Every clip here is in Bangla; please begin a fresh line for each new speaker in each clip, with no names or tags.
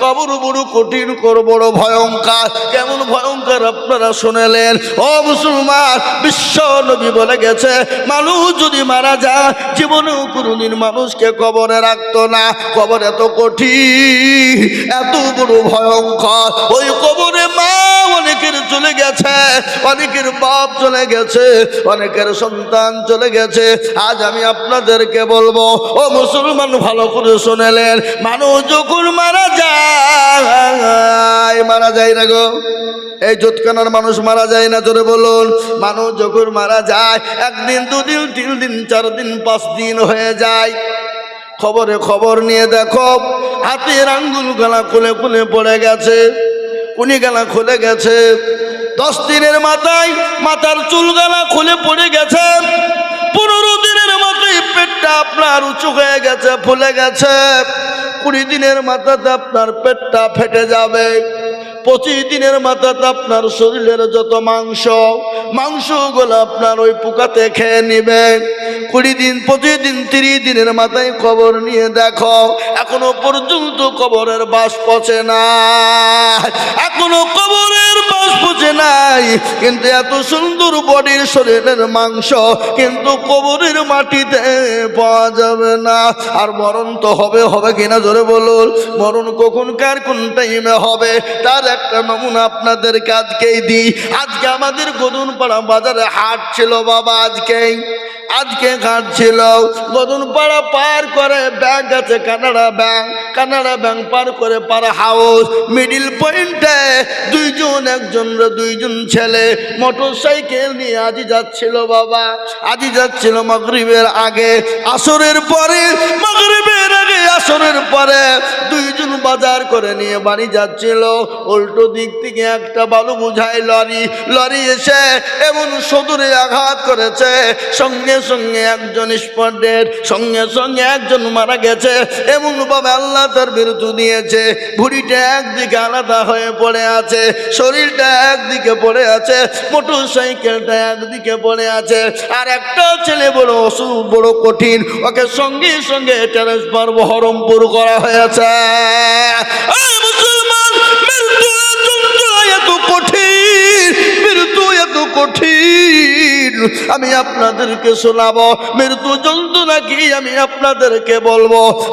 কবর বড় কঠিন, কর বড় ভয়ঙ্কর। কেমন ভয়ঙ্কর আপনারা শুনেলেন? ও মুসলমান, বিশ্ব নবী বলে গেছে, মানুষ যদি মারা যায়, জীবনেও কোনোদিন মানুষকে কবরে রাখতো না। কবর এত কঠিন, এত বড় ভয়ঙ্কর। ওই কবরে মা অনেকের চলে গেছে, অনেকের বাপ চলে গেছে, অনেকের সন্তান চলে গেছে। আজ আমি আপনাদেরকে বলব, ও মুসলমান ভালো করে শুনেলেন, মানুষ যখন মারা যায় মারা যায় না গো। এই জোৎকানার মানুষ মারা যায় না, জোরে বলুন। মানুষ যখন মারা যায়, একদিন, দুদিন, তিন দিন, চার দিন, পাঁচ দিন হয়ে যায়। খবরে খবর নিয়ে দেখো, হাতের আঙ্গুল গলা খুলে খুলে পড়ে গেছে। কুনি গলা খুলে গেছে। দশ দিনের মাথায় মাথার চুল গলা খুলে পড়ে গেছে। পনেরো দিনের মাথায় পেটটা আপনার উঁচু হয়ে গেছে, ফুলে গেছে। কুড়ি দিনের মাথাতে আপনার পেটটা ফেটে যাবে। পঁচিশ দিনের মাথাতে আপনার শরীরের যত মাংস, মাংসগুলো আপনার ওই পোকাতে খেয়ে নিবে কুড়ি দিন, পঁচিশ দিন, তিরিশ দিনের মাথায় খবর নিয়ে দেখো, এখনও পর্যন্ত কবরের বাস পচে না এখনও কবরের বাস পচে নাই। কিন্তু এত সুন্দর বডির শরীরের মাংস কিন্তু কবরের মাটিতে পাওয়া যাবে না। আর মরণ তো হবে হবে কিনা জোরে বলুন? মরণ কখন, কার কোন টাইমে হবে? তার একটা নমুনা আপনাদেরকে আজকেই দিই। আজকে আমাদের গদুন পাড়া বাজারে হাট ছিল বাবা আজকেই। আজকে ঘাট ছিল। গদুন পাড়া পার করে ব্যাংক আছে, কানাডা ব্যাংক। কানাডা ব্যাংক পার করে পাড়া হাউস। মিডিল পয়েন্টে দুইজন একজন দুইজন ছেলে মোটর সাইকেল নিয়ে আজি যাচ্ছিল বাবা। আজি যাচ্ছিল মাগরিবের আগে। আসরের পরে, মাগরিবের আগে আসরের পরে দুইজন বাজার করে নিয়ে বাড়ি যাচ্ছিল। উল্টো দিক থেকে একটা বালু বুঝাই লরি। লরি এসে এমন সদূরে আঘাত করেছে। সঙ্গে সঙ্গে একজন স্পটের, সঙ্গে সঙ্গে একজন মারা গেছে। এমন ভাবে আল্লাহ তার বিরুদ্ধ দিয়েছে। ভুড়িটা একদিকে আলাদা হয়ে পড়ে আছে, শরীরটা একদিকে পড়ে আছে মোটর সাইকেলটা একদিকে পড়ে আছে। আর একটা ছেলে বড় অসুখ, বড় কঠিন, ওকে সঙ্গে সঙ্গে ট্রান্সফার বহরমপুর করা হয়েছে। মৃত্যু এত কঠিন আমি আপনাদেরকে শোনাবো, মৃত্যু যন্ত্রণা নাকি আমি আপনাদেরকে বলব?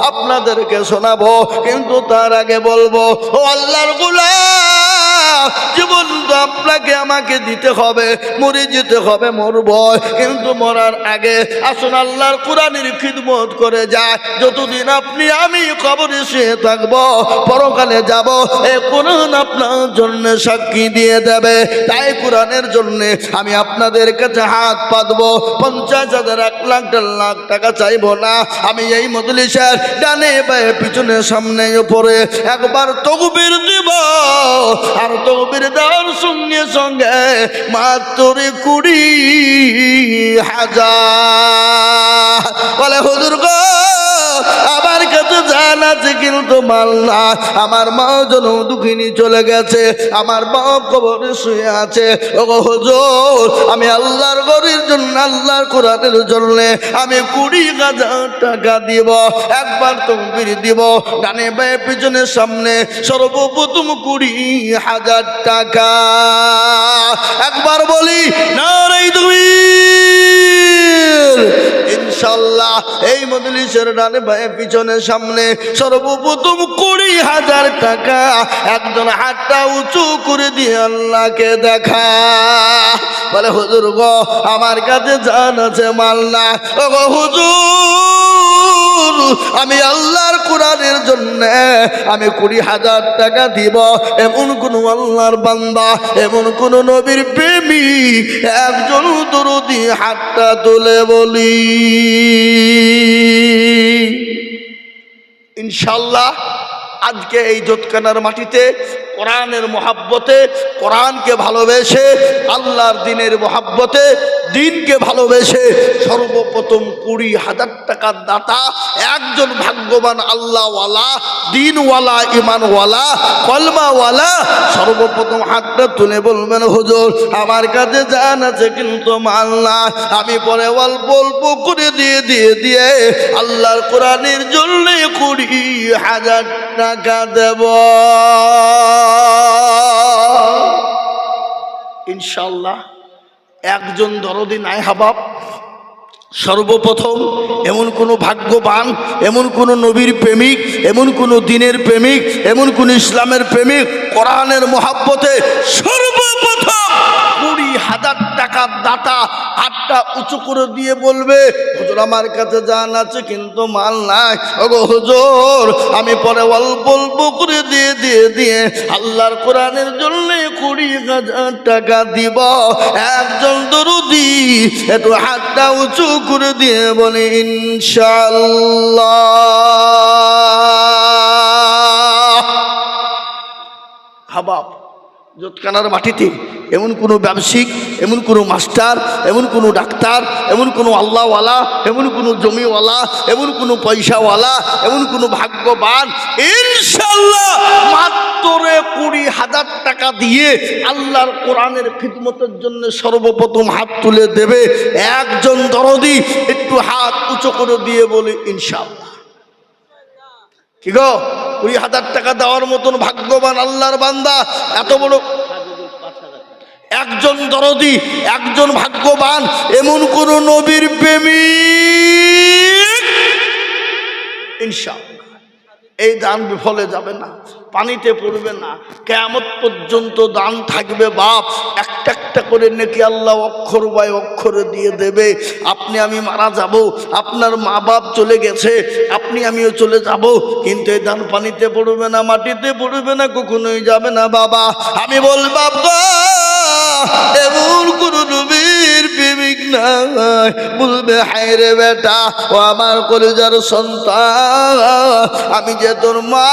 আপনাদেরকে শোনাবো, কিন্তু তার আগে বলব, ও আল্লাহর গোলাম! জীবন তো আপনাকে, আমাকে দিতে হবে, মরে যেতে হবে, মরব। কিন্তু মরার আগে আসুন, আল্লাহর কোরআনের খিদমত করে যায় যতদিন আপনি, আমি কবরে শুয়ে থাকব, পরকালে যাব, এ কোরআন আপনার জন্য সাক্ষী দিয়ে দেবে। তাই কোরআনের জন্য আমি আপনাদের কাছে হাত পাতবো। পঞ্চাশ হাজার, এক লাখ, দেড় লাখ টাকা চাইব না। আমি এই মজলিসের ডানে বায়ে পিছনে, সামনে, উপরে একবার তকবির দিব। আর দেওয়ার সঙ্গে সঙ্গে মাত্র কুড়ি হাজার। বলে হুজুর গো আমার কাছে জান আছে, কিন্তু মাল না। আমার মা জন দুঃখিনী চলে গেছে, আমার মা কবরে শুয়ে আছে। ও হুজুর, আমি আল্লাহর গরির জন্য, আল্লাহর কোরআনের জন্য আমি কুড়ি হাজার টাকা দিব, একবার তকবির দিব। ডানে বায়ে পিছনে সামনে সর্বপ্রথম কুড়ি হাজার টাকা। একবার বলি না রে তুমি ইনশাল্লাহ এই মজলিসের ডানে ভাই পিছনে সামনে সর্বপ্রথম কুড়ি হাজার টাকা একজন হাতটা উঁচু করে দিয়ে আল্লাহকে দেখা। বলে, হুজুর গো, আমার কাছে জান আছে মাল না। ও গো আমি আল্লাহর কোরআনের জন্য আমি কুড়ি হাজার টাকা দিব। এমন কোন আল্লাহর বান্দা, এমন কোন নবীর প্রেমী, একজন দরদি হাতটা তুলে বলি। ইনশাল্লাহ আজকে এই জোৎকানার মাটিতে কোরআনের মহাব্বতে, কোরআনকে ভালোবেসে, আল্লাহর দিনের মহাব্বতে, দিনকে ভালোবেসে সর্বপ্রথম কুড়ি হাজার টাকার দাতা, একজন ভাগ্যবান আল্লাহওয়ালা, দিনওয়ালা ইমানওয়ালা কলমাওয়ালা, সর্বপ্রথম হাতটা তুলে বলবেন, হুজুর, আমার কাছে জান আছে কিন্তু মাল না আমি পরে অল্প অল্প করে দিয়ে দিয়ে দিয়ে আল্লাহর কোরআনের জন্যে কুড়ি হাজার টাকা দেব। ইনশাল্লাহ একজন দরদি নাই হাবাব। সর্বপ্রথম এমন কোনো ভাগ্যবান, এমন কোনো নবীর প্রেমিক, এমন কোনো দিনের প্রেমিক, এমন কোন ইসলামের প্রেমিক, কোরআনের মহাব্বতে সর্বপ্রথম কুড়ি হাজার টাকার দাতা হাতটা উঁচু করে দিয়ে বলবে, হুজুর আমার কাছে জান আছে, কিন্তু মাল নাই। ওগো হুজুর, আমি পরে অল্প অল্প করে দিয়ে দিয়ে দিয়ে আল্লাহর কোরআনের জন্য কুড়ি হাজার টাকা দিব। একজন দরুদি একটু হাতটা উঁচু করে দিয়ে বলে ইনশাল্লাহ হাবাব জোতকানার মাটিতে এমন কোনো ব্যবসায়িক, এমন কোনো মাস্টার, এমন কোনো ডাক্তার, এমন কোনো আল্লাহওয়ালা, এমন কোনো জমিওয়ালা, এমন কোনো পয়সাওয়ালা, এমন কোনো ভাগ্যবান ইনশাল্লাহ মাত্র কুড়ি হাজার টাকা দিয়ে আল্লাহর কোরআনের খিদমতের জন্য সর্বপ্রথম হাত তুলে দেবে। একজন দরদি একটু হাত উঁচু করে দিয়ে বলে ইনশাল্লাহ কি গো? কুড়ি হাজার টাকা দেওয়ার মতন ভাগ্যবান আল্লাহর বান্দা, এত বড় একজন দরদি, একজন ভাগ্যবান, এমন কোন নবীর ইনশাআল্লাহ। এই দান বিফলে যাবে না, পানিতে পড়বে না কেমত পর্যন্ত দান থাকবে বাপ। একটা একটা করে নাকি আল্লাহ অক্ষর বাই অক্ষরে দিয়ে দেবে। আপনি আমি মারা যাব, আপনার মা বাপ চলে গেছে, আপনি আমিও চলে যাব, কিন্তু এই দান পানিতে পড়বে না, মাটিতে পড়বে না, কখনোই যাবে না বাবা। আমি বল বাবা এমন কোন নবীর প্রেমিক নাই। বলবে, হায় রে বেটা, ও আমার কলেজার সন্তান, আমি যে তোর মা,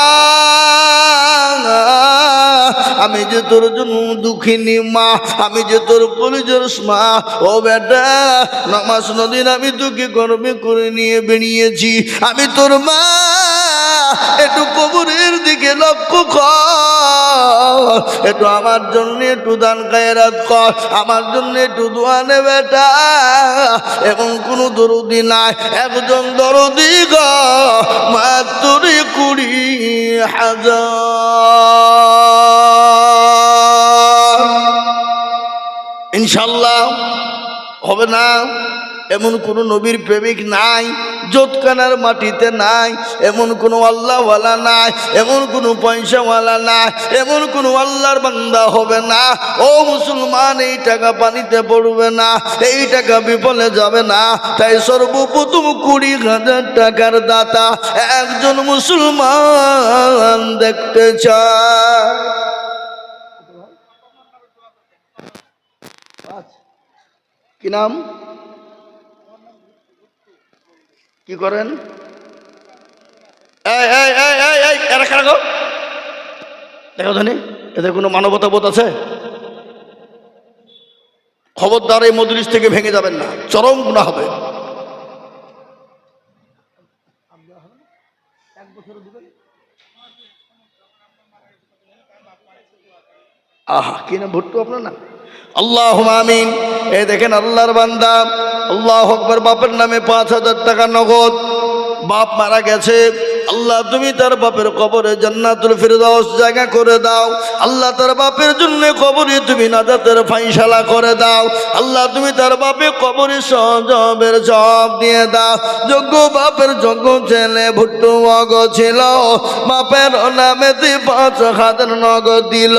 আমি যে তোর জন্য দুঃখিনী মা, আমি যে তোর কলেজার মা, ও বেটা, নামাজ নদীন আমি তোকে গর্বে করে নিয়ে বেরিয়েছি আমি তোর মা, একটু কবরের দিকে লক্ষ্য কর। একটু আমার জন্য একটু দান কায়রাত কর, আমার জন্য একটু দোয়া নে বেটা। এখন কোনো দরদি নাই, একজন দরদি গ, মাত্র কুড়ি হাজার। ইনশাল্লাহ, হবে না? এমন কোনো নবীর প্রেমিক নাই জোতকানার মাটিতে নাই, এমন কোনো আল্লাহওয়ালা নাই, এমন কোনো পয়সাওয়ালা নাই, এমন কোনো আল্লাহর বান্দা হবে না। ও মুসলমান, এই টাকা পানিতে পড়বে না, এই টাকা বিফলে যাবে না। তাই সর্বপ্রথম কুড়ি হাজার টাকার দাতা একজন মুসলমান দেখতে চায়। কি নাম? কি করেন? এরা দেখো ধনী, এদের কোনো মানবতা বোধ আছে? খবরদার এই মজলিস থেকে ভেঙে যাবেন না, চরম গুণা হবে। আহা, কি না ভুট্টু আপনার না আল্লাহ আমিন। এ দেখেন আল্লাহর বান্দা আল্লাহ আকবর বাপের নামে পাঁচ হাজার টাকা নগদ। বাপ মারা গেছে, আল্লাহ তুমি তার বাপের কবরে জান্নাতুল ফিরদাউস জায়গা করে দাও। আল্লাহ তার বাপের জন্য কবরে তুমি নাজাতের ফাইসালা করে দাও। আল্লাহ তুমি তার বাপে কবরে সজবের জব দিয়ে দাও। যোগ্য বাপের যোগ্য ছেলে ভুট্টু মগ ছিল, বাপের নামে পাঁচ হাজার নগদ দিল।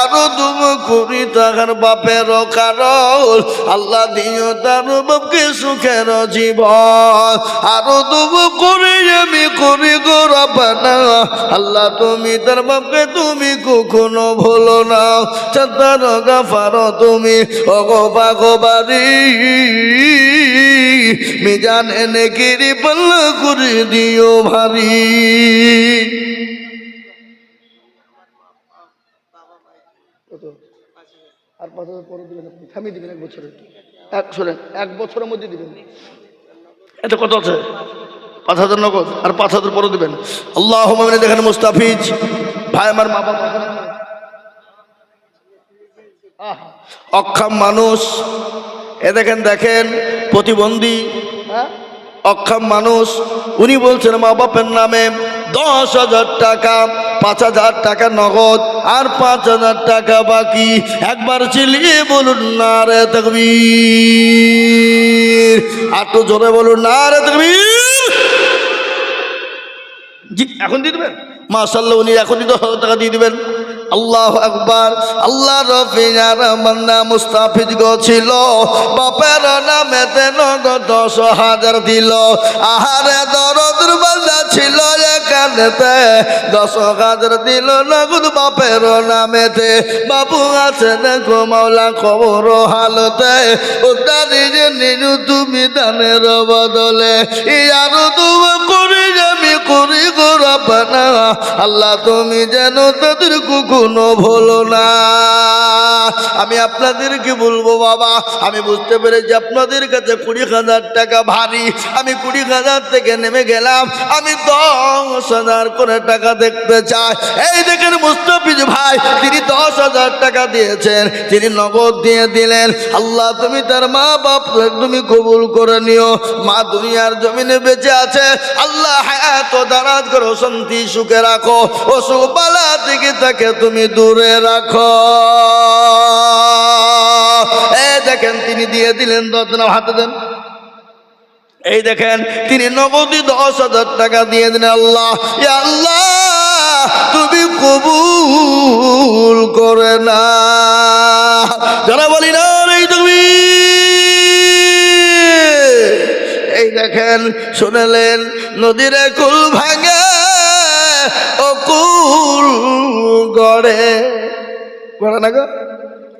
আরও তুমি কুড়ি টাকার বাপের কারণ, আল্লাহ দিও তার বাপকে সুখের জীবন। আরও তুমি করে আমি করি গো রব্বানা আল্লাহ তুমি তার বাপকে তুমি কখনো ভুলো না। চাতার গাফার তুমি অগো পাগো বাড়ি মিজান এনে কিরি পাল্লা করে দিও ভারী। আর পাঁচ হাজার পরে দিবেন আপনি। থামিয়ে দিবেন এক বছরে এক শোনেন এক বছরের মধ্যে দিবেন। এটা কত আছে? পাঁচ হাজার নগদ আর পাঁচ হাজার পরে দিবেন। আল্লাহ দেখেন মুস্তাফিজ। ভাই, আমার মা বাবা অক্ষম মানুষ। এ দেখেন দেখেন, প্রতিবন্ধী। হ্যাঁ? অক্ষম মানুষ। উনি বলছেন, মা বাপের নামে দশ হাজার টাকা, পাঁচ হাজার টাকা নগদ আর পাঁচ হাজার টাকা বাকি। একবার চিলিয়ে বলুন, না রে তকবীর। আর তো জোরে বলুন, না রে তকবীর। এখন দিয়ে দেবেন? মাশাল্লাহ উনি এখনই দশ হাজার টাকা দিয়ে দেবেন। আল্লাহ আকবার। আল্লাহ রফিয়ার নাম মুস্তাফিজ গো ছিল। বাপের নামে তেন দশ হাজার দিল। আহারে বান্দা ছিল এখানেতে দশ হাজার দিল নগদ বাপের নামেতে। বাপু আছে দেখো মাওলা খবর হালতে। ওটা নিজে নিজ তুমি দানের বদলে। ইয়ার তুমি করি আমি করি গো রব্বানা আল্লাহ তুমি যেন তাদের কখনো ভুলো না। আমি আপনাদেরকে বলব বাবা, আমি বুঝতে পেরেছি আপনাদের কাছে কুড়ি হাজার টাকা ভারী। আমি কুড়ি হাজার থেকে নেমে গেলাম। আমি দশ হাজার করে টাকা দেখতে চাই এই দেখেন মুস্তফিজ ভাই, তিনি দশ হাজার টাকা দিয়েছেন, তিনি নগদ দিয়ে দিলেন। আল্লাহ, তুমি তার মা বাপ তুমি কবুল করে নিও। মা দুনিয়ার জমিনে বেঁচে আছে। আল্লাহ হায়াত দারাজ করো, শান্তি সুখে রাখো। সুবালা থেকে তাকে তুমি দূরে রাখো। এই দেখেন, তিনি দিয়ে দিলেন দশ হাতে দেন। এই দেখেন, তিনি নগদী দশ হাজার টাকা দিয়ে দিলেন, আল্লাহ আল্লাহ, তুমি কবুল করে না। যারা বলি না, এই তুমি। এই দেখেন, শুনেলেন, নদীর কুল ভাঙে, ও কুল গড়ে। গড়ে না গো?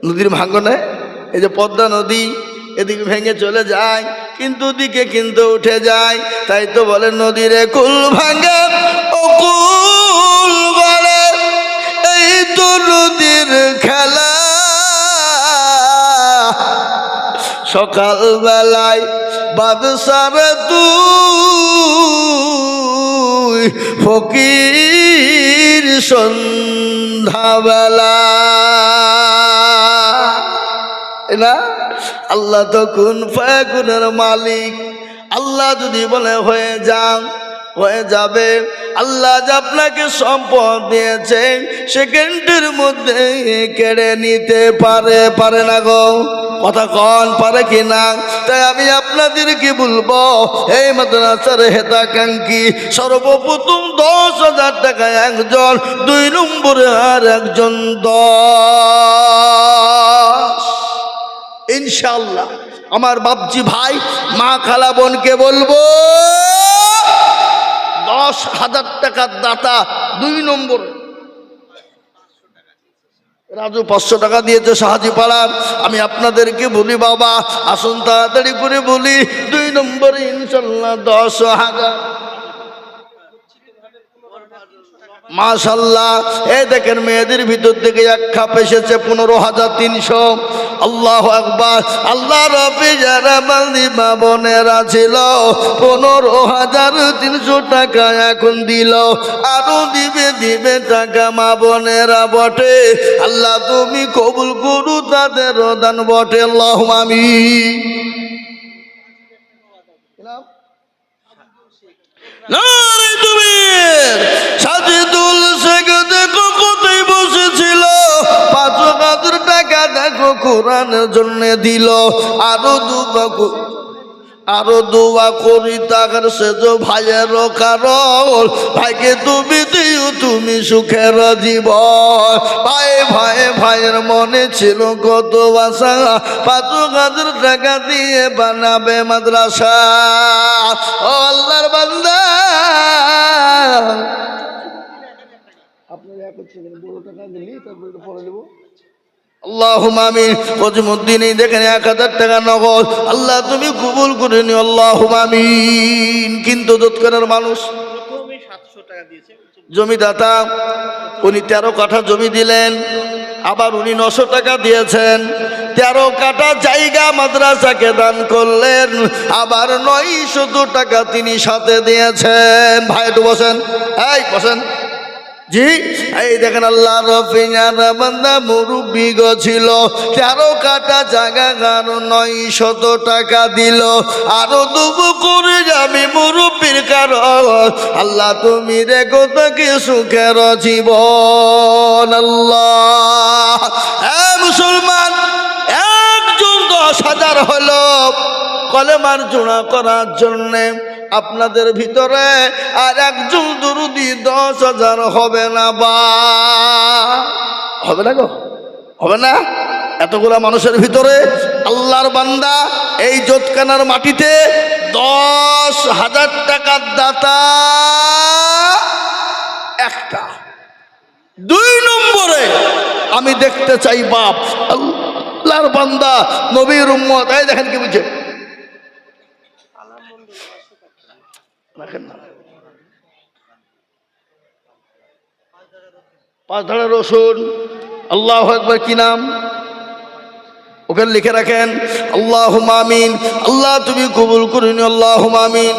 নদীর ভাঙনে এই যে পদ্মা নদী এদিকে ভেঙে চলে যায়, কিন্তু দিকে কিন্তু উঠে যায়। তাই তো বলে নদীর কুল ভাঙে, ও কুল গড়ে এই তো নদীর খেলা। সকাল বেলায় বাদশার তুই ফকির সন্ধ্যাবেলা। আল্লাহ তখন কোন ফায়াকুনের মালিক। আল্লাহ যদি বলে, হয়ে যান, হয়ে যাবে। আল্লাহ যে আপনাকে সম্পদ দিয়েছে সেকেন্ডের মধ্যে কেড়ে নিতে পারে পারে না গো। কথা কন, পারে কি না? তাই আমি আপনাদেরকে বলব এই মাদ্রাসার হেতাকাঙ্ক্ষী, সর্বপ্রথম দশ হাজার টাকা একজন, দুই নম্বরে আর একজন দশ ইনশাল্লাহ আমার বাপজি ভাই, মা খালা বোনকে বলব, দশ হাজার টাকার দাতা দুই নম্বর। রাজু পাঁচশো টাকা দিয়েছে সাহায্য পাড়ার। আমি আপনাদেরকে বলি, বাবা, আসুন তাড়াতাড়ি করে বলি, দুই নম্বরে ইনশাল্লাহ দশ হাজার। মাশাল্লাহ এই দেখেন মেয়েদের ভিতর থেকে এক খাপ এসেছে পনেরো হাজার তিনশো। আল্লাহ একবার আল্লাহ রবি যারা মালদিমা বোনেরা ছিল, পনেরো হাজার তিনশো টাকা এখন দিল। আরও দিবে দিবে টাকা মা বোনেরা বটে। আল্লাহ তুমি কবুল করু, তাদের দান বটে, আল্লাহ আমি সাজিদুল শেখ দেখো কোথায় বসেছিল। পাঁচ হাজার টাকা দেখো কোরআনের জন্য দিল। আরও দুবাকু আরও দোয়া করি তাকার সেজ ভাইয়ের কারণ। ভাইকে তুমি দিও, তুমি সুখের জীবন। ভাই ভাই, ভাইয়ের মনে ছিল কত বাসা পাঁচ হাজার টাকা দিয়ে বানাবে মাদ্রাসা। ও আল্লাহর বান্দা আপনার এক হচ্ছে বড় টাকা দিলি তারপরে পরে দেবো দেখেন এক হাজার টাকা নগদ। আল্লাহ, তুমি জমিদাতা, উনি তেরো কাঠা জমি দিলেন, আবার উনি নশো টাকা দিয়েছেন। তেরো কাটা জায়গা মাদ্রাসাকে দান করলেন, আবার নয় শত টাকা তিনি সাথে দিয়েছেন। ভাই, একটু বসেন। এই, বসেন। জি? এই দেখেন আল্লাহ রফিয়ানা বান্দা মুরব্বী গ ছিল, তেরো কাটা জায়গা কারও নয় শত টাকা দিল। আরও দুবু করে যাবি মুরব্বীর কারণ, আল্লাহ তুমি রেখো তাকে সুখের জীবন, আল্লাহ। মুসলমান দশ হাজার হলো কলেমার জোড়া করার জন্যে। আপনাদের ভিতরে আর একজন দুরুদি দশ হাজার হবে না বা। হবে না গো? হবে না? এতগুলা মানুষের ভিতরে আল্লাহর বান্দা এই জোতকানার মাটিতে দশ হাজার টাকার দাতা। একটা। দুই নম্বরে আমি দেখতে চাই বাপ। আল্লাহর বান্দা, নবীর উম্মত। এই দেখেন কি বুঝছে রাখেন না। পাঁচ ধারা রসুন, আল্লাহ একবার কি নাম? ওখানে লিখে রাখেন আল্লাহ মামিন আল্লাহ, তুমি কবুল করিনি আল্লাহ মামিন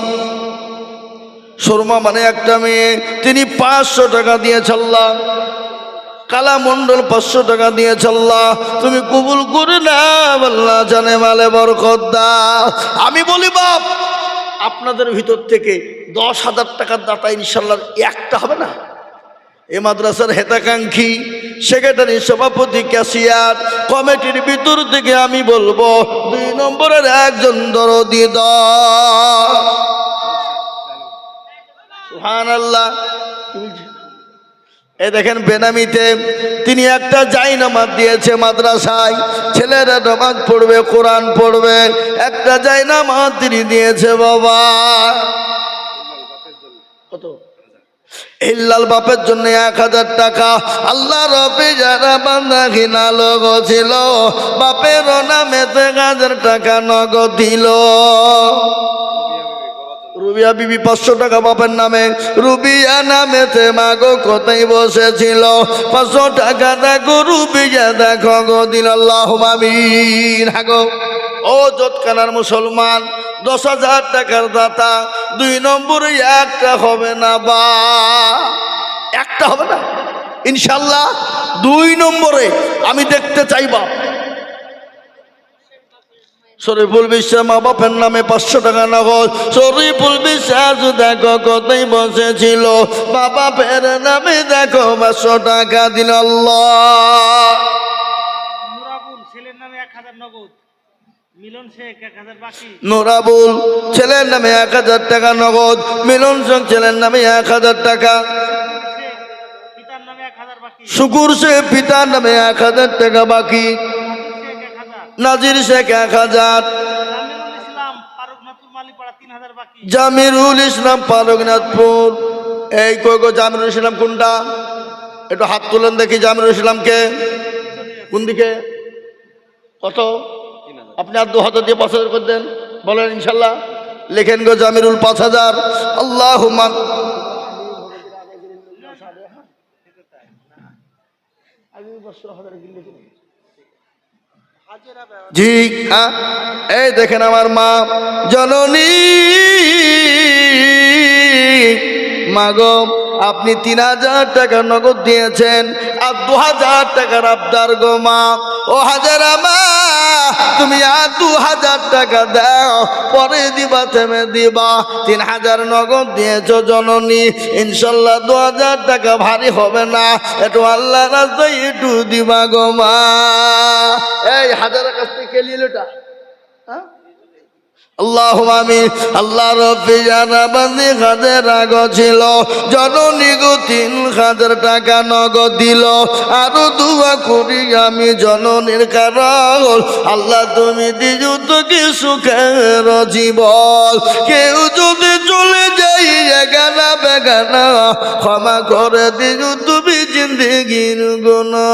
শর্মা মানে একটা মেয়ে, তিনি পাঁচশো টাকা দিয়েছে আল্লাহ। কালা মন্ডল পাঁচশো টাকা দিয়েছে আল্লাহ। তুমি কবুল করে না আল্লাহ জানে মালে বরকত দাও। আমি বলি, বাপ, আপনাদের ভিতর থেকে দশ হাজার টাকার দাতা ইনশাল্লাহ একটা হবে না? এ মাদ্রাসার হেতাকাঙ্ক্ষী, সেক্রেটারি, সভাপতি, ক্যাশিয়ার, কমিটির ভিতর থেকে আমি বলব, দুই নম্বরের একজন দরদি সুহান আল্লাহ এ দেখেন বেনামিতে, তিনি একটা জাই নামাজ দিয়েছে মাদ্রাসায়। ছেলেরা নামাজ পড়বে, কোরআন পড়বে, একটা জাই নামাজ তিনি দিয়েছে বাবা। কত? ইল্লাল বাপের জন্য এক হাজার টাকা। আল্লাহ রবি যারা বান্দা ঘিনা লোক ছিল বাপের নামেতে হাজার টাকা নগদ দিল। রুবিয়া বিবি পাঁচশো টাকা বাপের নামে। রুবিয়া নামেতে মাগো কোথায় বসেছিল? পাঁচশো টাকা দেখো রুবিয়া দেখো গো, দিন আল্লাহ মামিন হাগো ও জোৎকানার মুসলমান, দশ হাজার টাকার দাতা, দুই নম্বরে একটা হবে না বা? একটা হবে না। ইনশাল্লাহ দুই নম্বরে আমি দেখতে চাইবা শরীফুল বিশ্বাস মা বাপের নামে পাঁচশো টাকা নগদ। শরীফুল বিশ্বাস দেখো কোথায় বসেছিল বাবা ফের নামে দেখো পাঁচশো টাকা দিল
ছেলের নামে এক হাজার নগদ।
নোরাবুল ছেলের নামে এক হাজার টাকা নগদ। মিলন সং ছেলের নামে এক হাজার টাকা। শুকুর সে পিতার নামে এক হাজার টাকা বাকি। নাজির শেখ এক হাজার।
জামিরুল ইসলাম হাজার
পালকনাথপুর এই কই গো জামিরুল ইসলাম কোনটা? একটু হাত তুলেন দেখি জামিরুল ইসলামকে। কোন দিকে? কত? আপনি আর দু হাজার দিয়ে পাঁচ হাজার করে দেন। বলেন ইনশাল্লাহ। লেখেন গো জামিরুল পাঁচ হাজার। আল্লাহ জি এই দেখেন আমার মা, জননী। মাগো, আপনি তিন হাজার টাকা নগদ দিয়েছেন, আর দু হাজার টাকার আবদার গো মা। ও হাজার মা তুমি আর দু হাজার টাকা দাও, পরে দিবা, থেমে দিবা। তিন হাজার নগদ দিয়েছ জননী, ইনশাল্লাহ দু হাজার টাকা ভারী হবে না। একটু আল্লাহ রাস্তায় একটু দিবা গো মা। এই হাজারের কাছ থেকে কে এটা। হ্যাঁ আল্লাহ আমি ছিল তিন হাজার টাকা নগদ দিল। আমি আল্লাহ তুমি দিজু তো সুখের জীবন। কেউ যদি চলে যাই এগানা বেগানা, ক্ষমা করে দিজু তুমি জিন্দিগির গুণা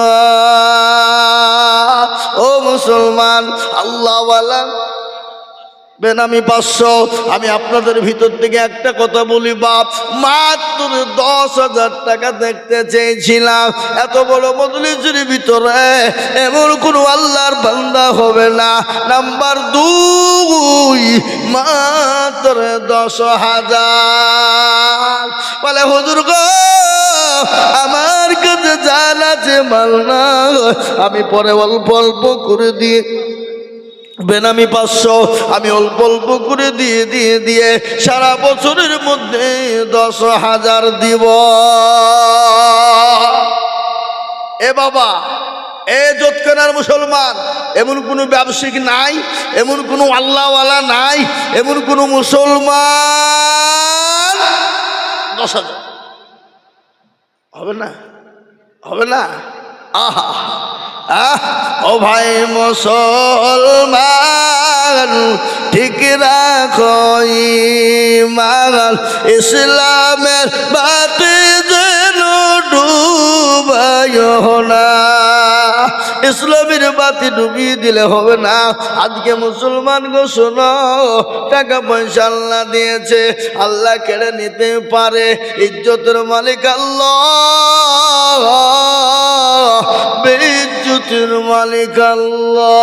ও মুসলমান, আল্লাহওয়ালা বেনামি পাঁচশো, আমি আপনাদের ভিতর থেকে একটা কথা বলি, বাপ, মাত্র দশ হাজার টাকা দেখতে চেয়েছিলাম। এত বড় মদলিজুর ভিতরে এমন কোনো আল্লাহর বান্দা হবে না। নাম্বার দুই, মাত্র দশ হাজার। বলে, হুজুর গো, আমার কাছে জানা আছে মাল না আমি পরে অল্প অল্প করে দিয়ে বেনামি পাঁচশো, আমি অল্প অল্প করে দিয়ে দিয়ে দিয়ে সারা বছরের মধ্যে দশ হাজার দিব। এ বাবা, এ যোৎকানার মুসলমান, এমন কোনো ব্যবসায়িক নাই, এমন কোনো আল্লাহওয়ালা নাই, এমন কোনো মুসলমান। দশ হাজার। হবে না? হবে না? আহা! ও ভাই মুসলমান ঠিক রাখো ইমান। ইসলামের বাতি যেন ডুবায় না। ইসলামের বাতি ডুবিয়ে দিলে হবে না। আজকে মুসলমান গো, শোনো, টাকা পয়সা আল্লাহ দিয়েছে। আল্লাহ কেড়ে নিতে পারে। ইজ্জতের মালিক আল্লাহ। বেজ্জুতির মালিক আল্লাহ।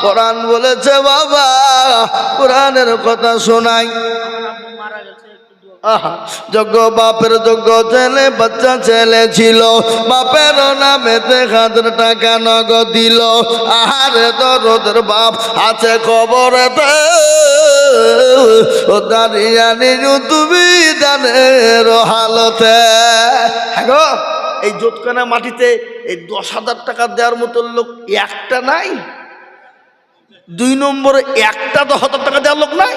কোরআন বলেছে, বাবা, কোরআনের কথা শোনাই। আহা, যোগ্য বাপের যোগ্য ছেলে বাচ্চা ছেলে ছিল। বাপের নামেতে হাজার টাকা নগদ দিল। আহারে দরদের বাপ আছে খবরেতে। ও দাঁড়িয়ে নিজু তুমি দানের হালতে। হ্যাঁ গো, এই জোটকানা মাটিতে এই দশ হাজার টাকা দেওয়ার মতো লোক একটা নাই। দুই নম্বরে একটা দশ হাজার টাকা দেওয়ার লোক নাই।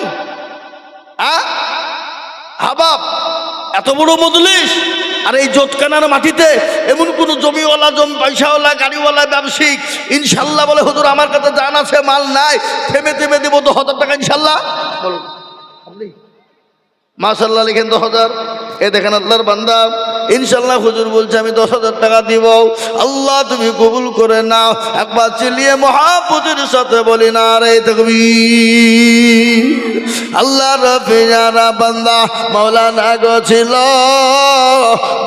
আ? হাবাব, এত বড় মজলিস? আর এই জোটকানার মাটিতে এমন কোন জমিওয়ালা, জমি পয়সাওয়ালা, গাড়িওয়ালা, ব্যবসায়িক, ইনশাল্লাহ বলে, হুজুর, আমার কাছে জান আছে, মাল নাই, থেমে থেমে দেবো তো হাজার টাকা ইনশাল্লাহ। বলুন। আপনি? মাশাল্লাহ লিখেন দশ হাজার। এ দেখেন আল্লাহর বান্দা ইনশাল্লাহ হুজুর বলছে, আমি দশ হাজার টাকা দিব। আল্লাহ, তুমি কবুল করে নাও। একবার চিলিয়ে মহাপুজুর সাথে বলি, না রে তকবি আল্লাহ রফিজারা বান্দা মৌলানা গো ছিল।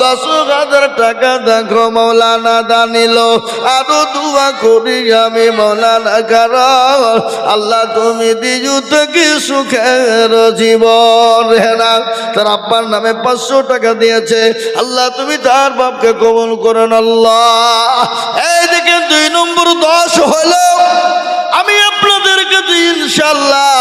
দশ হাজার টাকা দেখো মৌলানা দানিল আরও দুয়া করি আমি মৌলানা কারণ আল্লাহ, তুমি দিজু থেকে সুখের জীবন। হেনা তার আব্বার নামে পাঁচশো টাকা দিয়েছে। আল্লাহ, তুমি তার বাপকে কবল করেন আল্লাহ। এই দিকে দুই নম্বর দশ হলো, আমি আপনাদেরকে ইনশাল্লাহ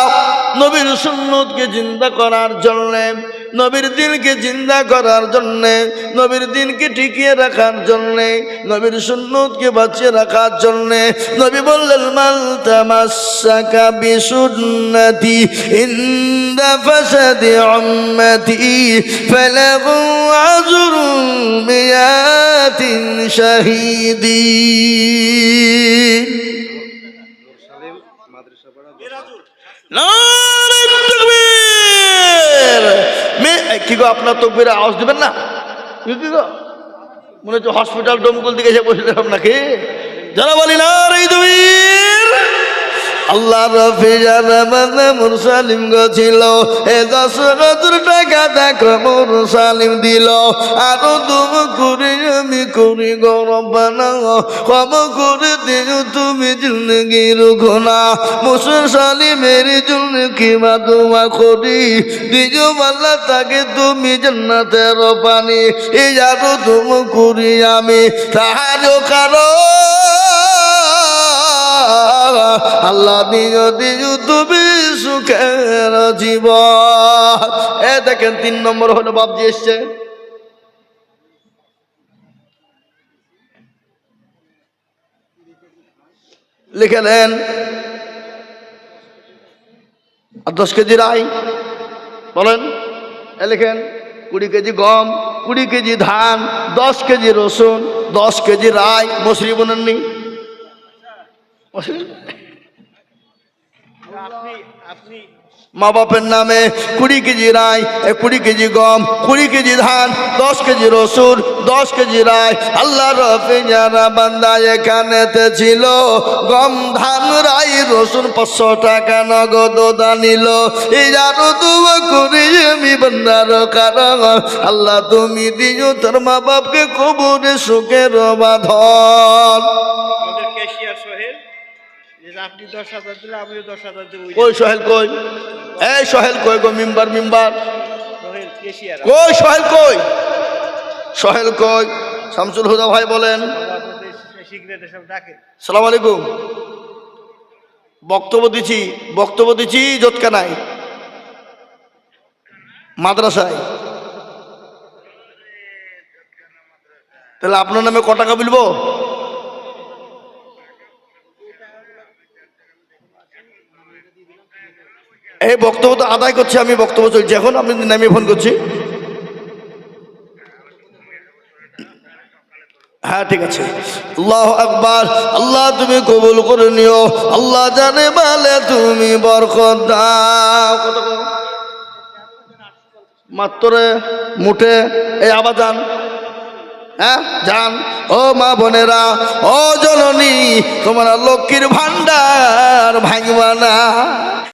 নবীর সুন্নতকে জিন্দা করার জন্যে। নবীর দিনকে জিন্দা করার জন্যে নবীর দিনকে টিকিয়ে রাখার জন্যে নবীর সুন্নতকে বাঁচিয়ে রাখার জন্যে নবী বললেন মাল তামাসাকা বিসুন্নতি ইন্দা ফাসাদি উম্মতি ফালাহু আজরুম মিয়াতিন শাহিদিন নারে তাকবীর! কি গো, আপনার তকবির আওয়াজ দেবেন না? কি গো মনে হচ্ছে হসপিটাল ডোমকুল দিকে এসে বসে নাকি? যারা বলি, না রে আল্লাহ রফি জানামানে মুরসালিম গছিল এ দশ হাজার টাকা দেখো মুরসালিম দিল। আরও তুম করি আমি করি গরম বানাও কম করে দিও তুমি জিন্দগির ঘোনা মুসুর সালিমের জন্য কিমা তোমা করি। দিও মাল্লা তাকে তুমি জান্নাতের পানি। এই আরও তুম করি আমি। তাহারও কারণ আল্লাহ দিও দিও তুমি সুখের জীবন। এ দেখেন, তিন নম্বর হলো বাবজি এসছে। লিখে দেন আর দশ কেজি রাই, বলেন। এ লিখেন, কুড়ি কেজি গম, কুড়ি কেজি ধান, দশ কেজি রসুন, দশ কেজি রাই মসুরি বোনেননি। মা বাপের নামে কুড়ি কেজি রায় এ কুড়ি কেজি গম কুড়ি কেজি ধান দশ কেজি রসুন দশ কেজি রায় আল্লাহ রফি যারা বান্দা এখানেতে ছিল গম ধান রাই রসুন পাঁচশো টাকা নগদ দানিল এই আরও তুমি করি আমি বান্দার কারণ। আল্লাহ তুমি দিও তোর মা বাপকে কবরে সুখের বাঁধন।
আপনি দশ হাজার দিলে আমিও দশ হাজার দেবো
কই সোহেল কই? এই সোহেল কই গো মিম্বার মিম্বার? কই সোহেল কই? সোহেল কই? শামসুল হুদা ভাই বলেন। সালাম আলাইকুম। বক্তব্য দিছি বক্তব্য দিছি জোটকানায় মাদ্রাসায়। তাহলে আপনার নামে ক টাকা বলব? এই বক্তব্য তো আদায় করছি, আমি বক্তব্য চলছি। এখন আমি নামিয়ে ফোন করছি। হ্যাঁ ঠিক আছে। আল্লাহ আকবার। আল্লাহ তুমি কবুল করে নিও। আল্লাহ জানে বলে তুমি মাত্রে মুঠে। এই আবার যান। হ্যাঁ যান। ও মা বোনেরা, ও জননী, তোমার লক্ষ্মীর ভান্ডার ভাঙবা না।